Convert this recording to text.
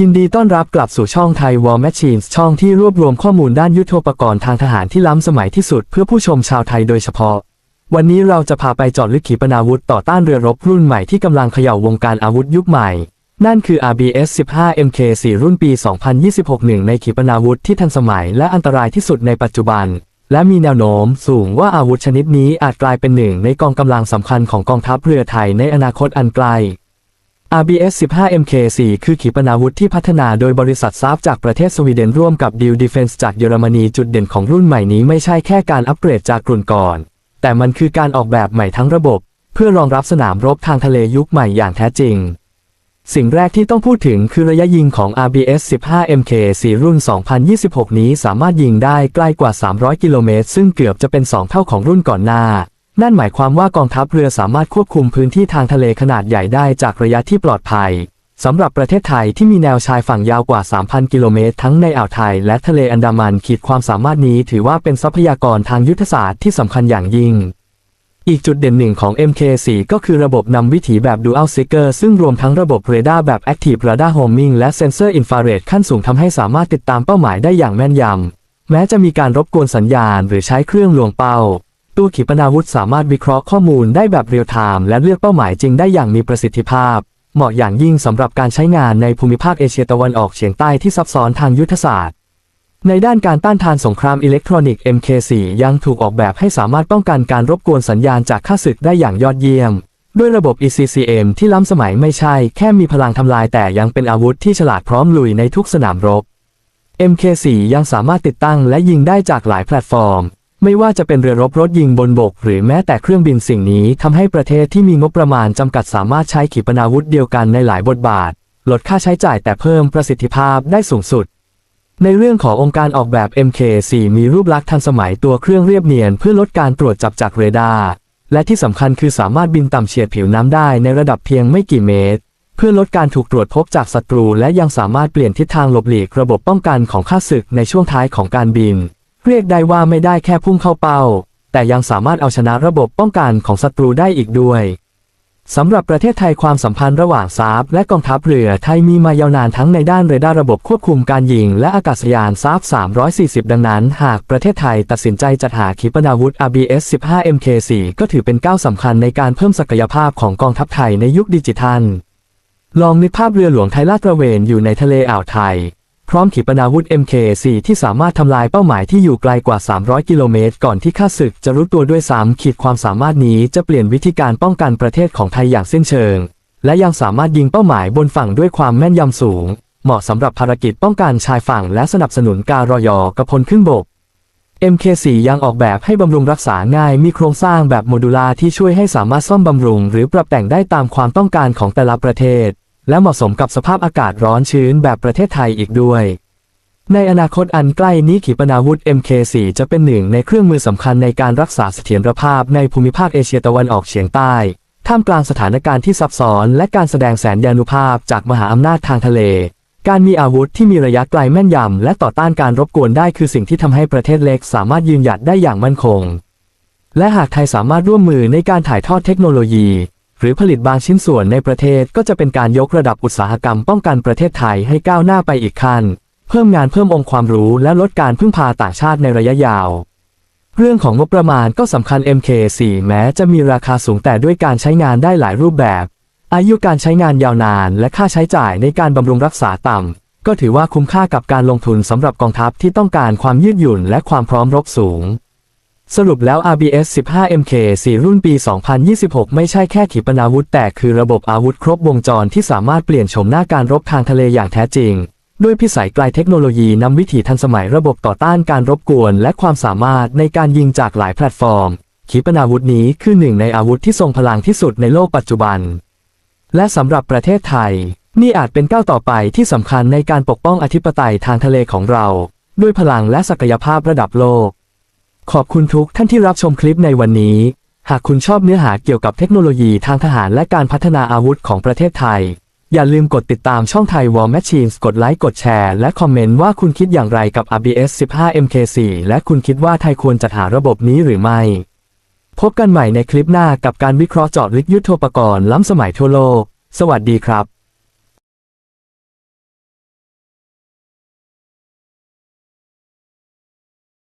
ยินดีต้อนรับกลับสู่ช่องไทย War Machines ช่องที่รวบรวมข้อมูลด้านยุทโธปกรณ์ทางทหารที่ล้ำสมัยที่สุดเพื่อผู้ชมชาวไทยโดยเฉพาะ วันนี้เราจะพาไปเจอดลึกขีปนาวุธต่อต้านเรือรบรุ่นใหม่ที่กำลังเขย่าวงการอาวุธยุคใหม่ นั่นคือ RBS 15 MK4 รุ่นปี 2026หนึ่งในขีปนาวุธที่ทันสมัยและอันตรายที่สุดในปัจจุบัน และมีแนวโน้มสูงว่าอาวุธชนิดนี้อาจกลายเป็นหนึ่งในกองกำลังสำคัญของกองทัพเรือไทยในอนาคตอันไกล RBS 15 MK4 คือขีปนาวุธที่พัฒนาโดยบริษัทซาฟจากประเทศสวีเดนร่วมกับดิวดิเฟนส์จากเยอรมนีจุดเด่นของรุ่นใหม่นี้ไม่ใช่แค่การอัปเกรดจากกลุ่นก่อน แต่มันคือการออกแบบใหม่ทั้งระบบ เพื่อรองรับสนามรบทางทะเลยุคใหม่อย่างแท้จริง สิ่งแรกที่ต้องพูดถึงคือระยะยิงของ RBS 15 MK4 รุ่น 2026 นี้สามารถยิงได้ใกล้กว่า 300 กิโลเมตรซึ่งเกือบจะเป็น 2 เท่าของรุ่นก่อนหน้า นั่นหมายความว่ากองทัพเรือสามารถควบคุมพื้นที่ทางทะเลขนาดใหญ่ได้จากระยะที่ปลอดภัยสำหรับประเทศไทยที่มีแนวชายฝั่งยาวกว่า 3,000 กิโลเมตรทั้งในอ่าวไทยและทะเลอันดามันขีดความสามารถนี้ถือว่าเป็นทรัพยากรทางยุทธศาสตร์ที่สำคัญอย่างยิ่ง อีกจุดเด่นหนึ่งของ MK4 ก็คือระบบนำวิถีแบบ Dual Seeker ซึ่งรวมทั้งระบบเรดาร์แบบ Active Radar Homing และเซนเซอร์อินฟราเรดขั้นสูงทำให้สามารถติดตามเป้าหมายได้อย่างแม่นยำแม้จะมีการรบกวนสัญญาณหรือใช้เครื่องลวงเป้า ตู้ขีปนาวุธสามารถวิเคราะห์ข้อมูลได้แบบเรียลไทม์และเลือกเป้าหมายจริงได้อย่างมีประสิทธิภาพ เหมาะอย่างยิ่งสำหรับการใช้งานในภูมิภาคเอเชียตะวันออกเฉียงใต้ที่ซับซ้อนทางยุทธศาสตร์ ในด้านการต้านทานสงครามอิเล็กทรอนิกส์ MK4 ยังถูกออกแบบให้สามารถป้องกันการรบกวนสัญญาณจากข้าศึกได้อย่างยอดเยี่ยม ด้วยระบบ ECCM ที่ล้ำสมัยไม่ใช่ แค่มีพลังทำลายแต่ยังเป็นอาวุธที่ฉลาดพร้อมลุยในทุกสนามรบ MK4 ยังสามารถติดตั้งและยิงได้จากหลายแพลตฟอร์ม ไม่ว่าจะเป็นเรือรบรถยิงบนบก หรือแม้แต่เครื่องบินสิ่งนี้ทำให้ประเทศที่มีงบประมาณจำกัดสามารถใช้ขีปนาวุธเดียวกันในหลายบทบาท ลดค่าใช้จ่ายแต่เพิ่มประสิทธิภาพได้สูงสุด ในเรื่องขององค์การออกแบบ MK4 มีรูปลักษณ์ทันสมัยตัวเครื่องเรียบเนียน เพื่อลดการตรวจจับจากเรดาร์และที่สำคัญคือสามารถบินต่ำเฉียดผิวน้ำได้ในระดับเพียงไม่กี่เมตร เพื่อลดการถูกตรวจพบจากศัตรู และยังสามารถเปลี่ยนทิศทางหลบหลีกระบบป้องกันของข้าศึกในช่วงท้ายของการบิน เรียกได้ว่าไม่ได้แค่พุ่งเข้าเป้า แต่ยังสามารถเอาชนะระบบป้องกันของศัตรูได้อีกด้วยสำหรับประเทศไทยความสัมพันธ์ระหว่างซาฟและกองทัพเรือไทยมีมายาวนานทั้งในด้านเรดาร์ระบบควบคุมการยิง และอากาศยานซาฟ340 ดังนั้น หากประเทศไทยตัดสินใจจัดหาขีปนาวุธ RBS 15 MK4 ก็ถือเป็นก้าวสำคัญในการเพิ่มศักยภาพของกองทัพไทยในยุคดิจิทัล ลองนึกภาพเรือหลวงไทยลาดตระเวนอยู่ในทะเลอ่าวไทย พร้อมขีปนาวุธ MK4 ที่สามารถทำลายเป้าหมายที่อยู่ไกลกว่า 300 กิโลเมตร ก่อนที่ข้าศึกจะรู้ตัวด้วยซ้ำขีดความสามารถนี้จะเปลี่ยนวิธีการป้องกันประเทศของไทยอย่างสิ้นเชิง และยังสามารถยิงเป้าหมายบนฝั่งด้วยความแม่นยำสูง เหมาะสำหรับภารกิจป้องกันชายฝั่งและสนับสนุนการรอยอกระพลขึ้นบก MK4 ยังออกแบบให้บำรุงรักษาง่ายมีโครงสร้างแบบโมดูลาร์ที่ช่วยให้สามารถซ่อมบำรุง หรือปรับแต่งได้ตามความต้องการของแต่ละประเทศ และเหมาะสมกับสภาพอากาศร้อนชื้นแบบประเทศไทยอีกด้วย ในอนาคตอันใกล้นี้ขีปนาวุธ MK4 จะเป็นหนึ่งในเครื่องมือสำคัญในการรักษาเสถียรภาพในภูมิภาคเอเชียตะวันออกเฉียงใต้ ท่ามกลางสถานการณ์ที่ซับซ้อนและการแสดงแสนยานุภาพจากมหาอำนาจทางทะเล การมีอาวุธที่มีระยะไกลแม่นยำและต่อต้านการรบกวนได้คือสิ่งที่ทำให้ประเทศเล็กสามารถยืนหยัดได้อย่างมั่นคง และหากไทยสามารถร่วมมือในการถ่ายทอดเทคโนโลยี หรือผลิตบางชิ้นส่วนในประเทศก็จะเป็นการยกระดับอุตสาหกรรมป้องกันประเทศไทยให้ก้าวหน้าไปอีกขั้น เพิ่มงานเพิ่มองค์ความรู้และลดการพึ่งพาต่างชาติในระยะยาว เรื่องของงบประมาณก็สำคัญ MK4 แม้จะมีราคาสูงแต่ด้วยการใช้งานได้หลายรูปแบบ อายุการใช้งานยาวนาน และค่าใช้จ่ายในการบำรุงรักษาต่ำก็ถือว่าคุ้มค่ากับการลงทุนสำหรับกองทัพที่ต้องการความยืดหยุ่นและความพร้อมรบสูง สรุปแล้ว RBS 15 MK4 รุ่นปี 2026 ไม่ใช่แค่ขีปนาวุธ แต่คือระบบอาวุธครบวงจรที่สามารถเปลี่ยนโฉมหน้าการรบทางทะเลอย่างแท้จริง ด้วยพิสัยไกลเทคโนโลยีนำวิถีทันสมัยระบบต่อต้านการรบกวน และความสามารถในการยิงจากหลายแพลตฟอร์ม ขีปนาวุธนี้คือหนึ่งในอาวุธที่ทรงพลังที่สุดในโลกปัจจุบัน และสำหรับประเทศไทย นี่อาจเป็นก้าวต่อไปที่สำคัญในการปกป้องอธิปไตยทางทะเลของเรา ด้วยพลังและศักยภาพระดับโลก ขอบคุณทุกท่านที่รับชมคลิปในวันนี้ หากคุณชอบเนื้อหาเกี่ยวกับเทคโนโลยีทางทหารและการพัฒนาอาวุธของประเทศไทย อย่าลืมกดติดตามช่องไทย War Machines กดไลค์กดแชร์และคอมเมนต์ว่าคุณคิดอย่างไรกับ RBS 15 MK4 และคุณคิดว่าไทยควรจัดหาระบบนี้หรือไม่ พบกันใหม่ในคลิปหน้ากับการวิเคราะห์เจาะลึกยุทโธปกรณ์ล้ำสมัยทั่วโลก สวัสดีครับ